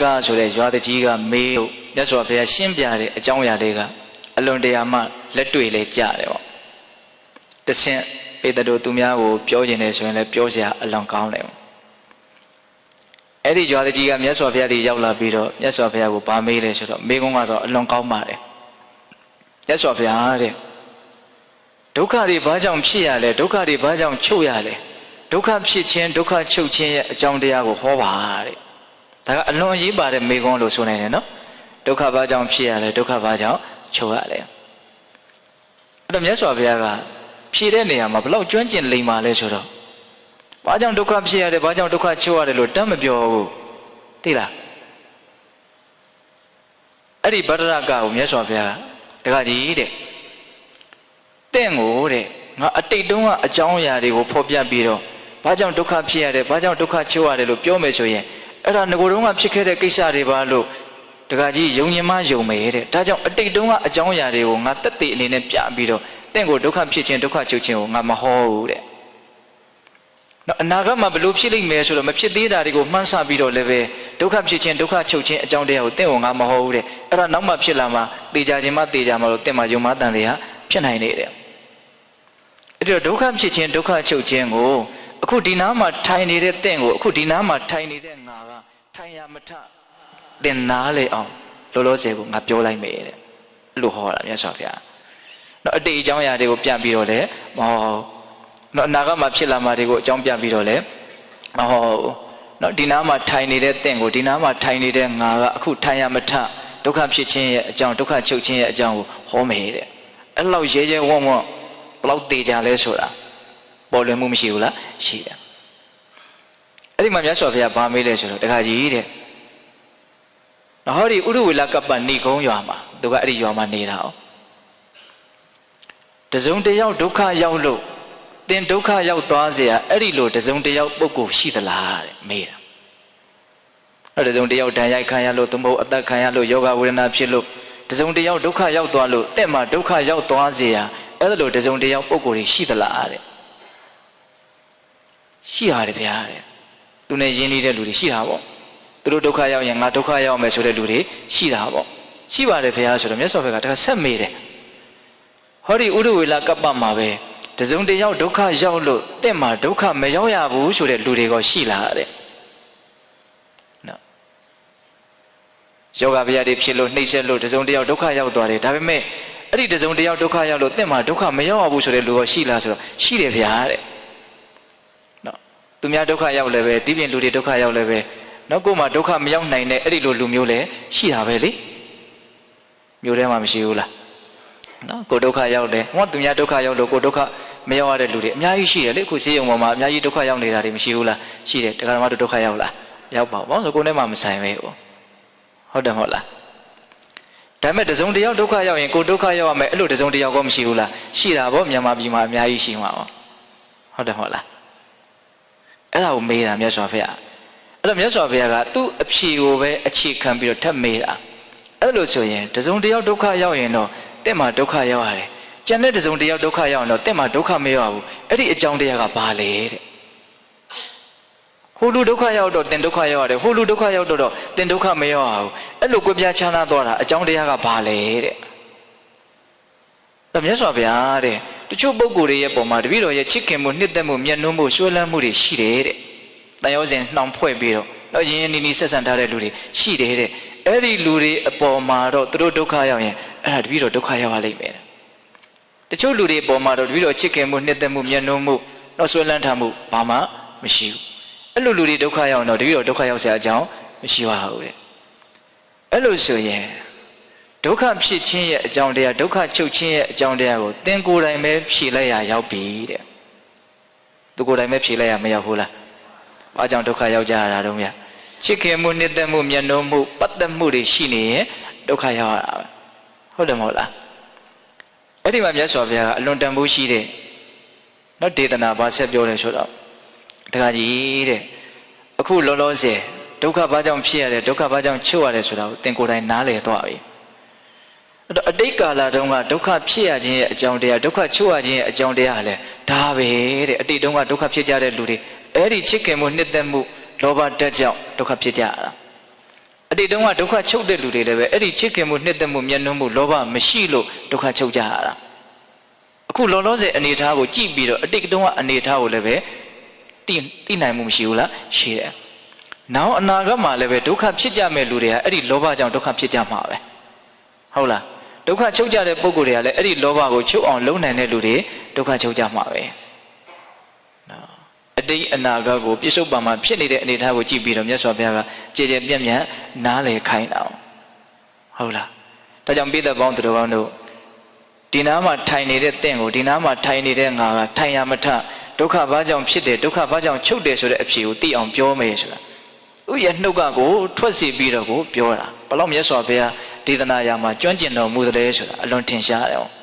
ကဆိုတဲ့ရွာတကြီးကမေးလို့မြတ်စွာဘုရားရှင်းပြတဲ့အကြောင်းအရာတွေကအလွန်တရာမှလက်တွေ့လဲကြတယ်ပေါ့တဆင့်ပေတတို့သူများကိုပြောကျင်တယ်ဆိုရင်လည်းပြောစရာအလွန်ကောင်းတယ်ပေါ့အဲ့ဒီရွာတကြီးကမြတ်စွာဘုရားဒီရောက်လာပြီးတော့မြတ်စွာဘုရားကိုဗာမေးလဲဆိုတော့မေးခွန်းကတော့အလွန်ကောင်းပါတယ်မြတ်စွာဘုရားတဲ့ဒုက္ခတွေဘာကြောင့်ဖြစ်ရလဲဒုက္ခတွေဘာကြောင့်ချုပ်ရလဲဒုက္ခဖြစ်ခြင်းဒုက္ခချုပ်ခြင်းရဲ့အကြောင်းတရားကိုဟောပါတဲ့ ဒါကအလွန်အရေးပါတဲ့မေခွန်းလို့ဆိုနိုင်တယ်နော်ဒုက္ခဘာကြောင့်ဖြစ်ရလဲဒုက္ခဘာကြောင့်ချုပ်ရလဲအဲ့တော့မြတ်စွာဘုရားကဖြေတဲ့နေရာမှာဘလောက်ကျွမ်းကျင်လိမ္မာလဲဆိုတော့ဘာကြောင့်ဒုက္ခဖြစ်ရတယ်ဘာကြောင့်ဒုက္ခချုပ်ရတယ်လို့တတ်မပြောဘူးသိလားအဲ့ဒီဗဒရကကိုမြတ်စွာဘုရားတခါကြီးတဲ့တင့်ကိုတဲ့ငါအတိတ်တုန်းကအကြောင်းအရာတွေကိုဖော်ပြပြီးတော့ဘာကြောင့်ဒုက္ခဖြစ်ရတယ်ဘာကြောင့်ဒုက္ခချုပ်ရတယ်လို့ပြောမယ်ဆိုရင် အဲ့ဒါငကိုယ်တုန်းကဖြစ်ခဲ့တဲ့ကိစ္စတွေပါလို့တခါကြီးယုံရင်မယုံမယ်တဲ့ဒါကြောင့်အတိတ်တုန်းကအကြောင်းအရာတွေကိုငါတက်တည်အနေနဲ့ပြပြီးတော့တင့်ကိုဒုက္ခဖြစ်ခြင်းဒုက္ခချုပ်ခြင်းကိုငါမဟောဘူးတဲ့နော်အနာဂတ်မှာဘလို့ဖြစ်လိမ့်မယ်ဆိုတော့မဖြစ်သေးတာတွေကိုမှန်းဆပြီးတော့လည်းပဲဒုက္ခဖြစ်ခြင်းဒုက္ခချုပ်ခြင်းအကြောင်းတရားကိုတင့်ကိုငါမဟောဘူးတဲ့အဲ့ဒါနောက်မှဖြစ်လာမှတေချာခြင်းမှတေချာမှလို့တင့်မှာယုံမှတန်တရားဖြစ်နိုင်နေတယ်အဲ့ဒီတော့ဒုက္ခဖြစ်ခြင်းဒုက္ခချုပ်ခြင်းကို အခုဒီနားမှာထိုင်နေတဲ့တင့်ကိုအခုဒီနားမှာထိုင်နေတဲ့ငါကထိုင်ရမထတင်နားလေအောင်လောလောဆယ်ကိုငါပြောလိုက်မယ်တဲ့လို့ဟောတာမြတ်စွာဘုရားတော့အတိတ်အကြောင်းအရာတွေကိုပြန်ပြီးတော့လေမဟောတော့အနာဂတ်မှာဖြစ်လာမှာတွေကိုအကြောင်းပြန်ပြီးတော့လေမဟောတော့ဒီနားမှာထိုင်နေတဲ့တင့်ကိုဒီနားမှာထိုင်နေတဲ့ငါကအခုထိုင်ရမထဒုက္ခဖြစ်ခြင်းရဲ့အကြောင်းဒုက္ခချုပ်ခြင်းရဲ့အကြောင်းကိုဟောမယ်တဲ့အဲ့လောက်ရဲရဲဝံ့ဝံ့ဘလောက်တေကြလဲဆိုတာ ပေါ်လွင်မှုမရှိဘူးလားရှိတယ်အဲ့ဒီမှာမြတ်စွာဘုရားဗာမေးလဲဆိုတော့တခါကြီးတဲ့နော်ဟောဒီဥရဝေလကပ္ပဏိကုံရွာမှာသူကအဲ့ဒီရွာမှာနေတာ哦တစုံတယောက်ဒုက္ခရောက်လို့တင်ဒုက္ခရောက်သွားเสียအဲ့ဒီလိုတစုံတယောက်ပုဂ္ဂိုလ်ရှိသလားတဲ့မေးတာအဲ့တစုံတယောက်ဒဏ်ရိုက်ခံရလို့သမုတ်အသက်ခံရလို့ယောဂဝေဒနာဖြစ်လို့တစုံတယောက်ဒုက္ခရောက်သွားလို့တဲ့မှာဒုက္ခရောက်သွားเสียအဲ့ဒါလိုတစုံတယောက်ပုဂ္ဂိုလ်ရှိသလားတဲ့ ရှိရတယ်ဗျာတဲ့သူနဲ့ယဉ်နေတဲ့လူတွေရှိတာပေါ့သူတို့ဒုက္ခရောက်ရင်ငါဒုက္ခရောက်မယ်ဆိုတဲ့လူတွေရှိတာပေါ့ရှိပါတယ်ဗျာဆိုတော့မြတ်စွာဘုရားကတခါဆက်မေးတယ်ဟောဒီဥဒဝေလကပ္ပမှာပဲတစုံတယောက်ဒုက္ခရောက်လို့တဲ့မှာဒုက္ခမရောက်ရဘူးဆိုတဲ့လူတွေကရှိလားတဲ့နော်ယောဂဗျာတွေဖြစ်လို့နှိမ့်ဆက်လို့တစုံတယောက်ဒုက္ခရောက်သွားတယ်ဒါပေမဲ့အဲ့ဒီတစုံတယောက်ဒုက္ခရောက်လို့တဲ့မှာဒုက္ခမရောက်ရဘူးဆိုတဲ့လူကရှိလားဆိုတော့ရှိတယ်ဗျာတဲ့နော် သူများဒုက္ခရောက်လည်းပဲဒီပြင်လူတွေဒုက္ခရောက်လည်းပဲနော်ကိုယ်မှာဒုက္ခမရောက်နိုင်တဲ့အဲ့ဒီလိုလူမျိုးလည်းရှိတာပဲလေမျိုးထဲမှာမရှိဘူးလားနော်ကိုဒုက္ခရောက်တယ်ဟောသူများဒုက္ခရောက်လို့ကိုဒုက္ခမရောက်ရတဲ့လူတွေအများကြီးရှိတယ်လေခုစေးရုံပေါ်မှာအများကြီးဒုက္ခရောက်နေတာတွေမရှိဘူးလားရှိတယ်တရားဓမ္မတို့ဒုက္ခရောက်လားရောက်ပါဘောဆိုကိုယ်နဲ့မှမဆိုင်ပဲဟုတ်တယ်မဟုတ်လားဒါပေမဲ့တစုံတယောက်ဒုက္ခရောက်ရင်ကိုဒုက္ခရောက်ရမယ်အဲ့လိုတစုံတယောက်ကောမရှိဘူးလားရှိတာဗောမြန်မာပြည်မှာအများကြီးရှိမှာဗောဟုတ်တယ်မဟုတ်လား အဲ့ဒါကိုမေးတာမြတ်စွာဘုရားအဲ့တော့မြတ်စွာဘုရားကသူ့အဖြေကိုပဲအခြေခံပြီးတော့ထပ်မေးတာအဲ့လိုဆိုရင်တစုံတယောက်ဒုက္ခရောက်ရင်တော့တင့်မှာဒုက္ခရောက်ရတယ်ကျန်တဲ့တစုံတယောက်ဒုက္ခရောက်ရင်တော့တင့်မှာဒုက္ခမရောက်ဘူးအဲ့ဒီအကြောင်းတရားကဘာလဲတဲ့ဟိုလူဒုက္ခရောက်တော့တင်ဒုက္ခရောက်ရတယ်ဟိုလူဒုက္ခရောက်တော့တော့တင်ဒုက္ခမရောက်ဘူးအဲ့လိုကြွပြချမ်းသာသွားတာအကြောင်းတရားကဘာလဲတဲ့ဒါမြတ်စွာဘုရားတဲ့ တချို့ပုဂ္ဂိုလ်တွေရဲ့ပုံမှာတပည့်တော်ရဲ့ချစ်ခင်မှုနှစ်သက်မှုမျက်နှာမှုဆွေးလန်းမှုတွေရှိတယ်တဲ့တန်ရောစဉ်နှောင်ဖွဲ့ပြီးတော့တော့ရင်းရင်းနီးနီးဆက်ဆံထားတဲ့လူတွေရှိတယ်တဲ့အဲ့ဒီလူတွေအပေါ်မှာတော့သူတို့ဒုက္ခရောက်ရင်အဲ့ဒါတပည့်တော်ဒုက္ခရောက်ပါလိမ့်မယ်တချို့လူတွေအပေါ်မှာတော့တပည့်တော်ချစ်ခင်မှုနှစ်သက်မှုမျက်နှာမှုတော့ဆွေးလန်းထားမှုဘာမှမရှိဘူးအဲ့လိုလူတွေဒုက္ခရောက်တော့တပည့်တော်ဒုက္ခရောက်စရာအကြောင်းမရှိပါဘူးတဲ့အဲ့လိုဆိုရင် ဒုက္ခဖြစ်ခြင်းရဲ့အကြောင်းတရားဒုက္ခချုပ်ခြင်းရဲ့အကြောင်းတရားကိုသင်ကိုယ်တိုင်ပဲဖြေလိုက်ရရောက်ပြီတဲ့သူကိုယ်တိုင်ပဲဖြေလိုက်ရမရောက်ဘူးလားဘာကြောင့်ဒုက္ခရောက်ကြရတာတော့မြတ်ချစ်ခင်မှုနှစ်သက်မှုမျက်နှာမှုပတ်သက်မှုတွေရှိနေရင်ဒုက္ခရောက်ရတာပဲဟုတ်တယ်မဟုတ်လားအဲ့ဒီမှာမြတ်စွာဘုရားကအလွန်တန်ဖိုးရှိတဲ့နော်ဒေသနာဘာဆက်ပြောလဲဆိုတော့တခါကြီးတဲ့အခုလောလောဆယ်ဒုက္ခဘာကြောင့်ဖြစ်ရတယ်ဒုက္ခဘာကြောင့်ချုပ်ရတယ်ဆိုတာကိုသင်ကိုယ်တိုင်နားလည်သွားပြီ အဲ့တော့အတိတ်ကာလတုန်းကဒုက္ခဖြစ်ရခြင်းရဲ့အကြောင်းတရားဒုက္ခချုပ်ရခြင်းရဲ့အကြောင်းတရားကလည်းဒါပဲတဲ့အတိတ်တုန်းကဒုက္ခဖြစ်ကြတဲ့လူတွေအဲ့ဒီချစ်ခင်မှုနှစ်သက်မှုလောဘတက်ကြောင့်ဒုက္ခဖြစ်ကြရတာအတိတ်တုန်းကဒုက္ခချုပ်တဲ့လူတွေလည်းပဲအဲ့ဒီချစ်ခင်မှုနှစ်သက်မှုမျက်နှာမှုလောဘမရှိလို့ဒုက္ခချုပ်ကြရတာအခုလောလောဆယ်အနေထားကိုကြည့်ပြီးတော့အတိတ်တုန်းကအနေထားကိုလည်းပဲသိသိနိုင်မှုမရှိဘူးလားရှိတယ်နောက်အနာဂတ်မှာလည်းပဲဒုက္ခဖြစ်ကြမဲ့လူတွေကအဲ့ဒီလောဘကြောင့်ဒုက္ခဖြစ်ကြမှာပဲဟုတ်လား ဒုက္ခချုပ်ကြတဲ့ပုံကိုယ်တွေကလည်းအဲ့ဒီလောဘကိုချုပ်အောင်လုပ်နိုင်တဲ့လူတွေဒုက္ခချုပ်ကြမှာပဲနော်အတိတ်အနာဂတ်ကိုပြစ္ဆုတ်ပံမှာဖြစ်နေတဲ့အနေအထားကိုကြည့်ပြီးတော့မြတ်စွာဘုရားကကြည်ကြဲပြန့်ပြန့်နားလေခိုင်းတာဟုတ်လားဒါကြောင့်ပိသက်ပေါင်းသူတော်ကောင်းတို့ဒီနားမှာထိုင်နေတဲ့တင့်ကိုဒီနားမှာထိုင်နေတဲ့ငါကထိုင်ရမထဒုက္ခဘာကြောင့်ဖြစ်တယ်ဒုက္ခဘာကြောင့်ချုပ်တယ်ဆိုတဲ့အဖြေကိုသိအောင်ပြောမယ်ဆိုတာသူ့ရဲ့နှုတ်ကကိုထွက်စီပြီးတော့ကိုပြောတာဘယ်လောက်မြတ်စွာဘုရား ဒေသနာရာမှာကျွမ်းကျင်တော်မူတယ်ဆိုတာအလွန်ထင်ရှားတယ်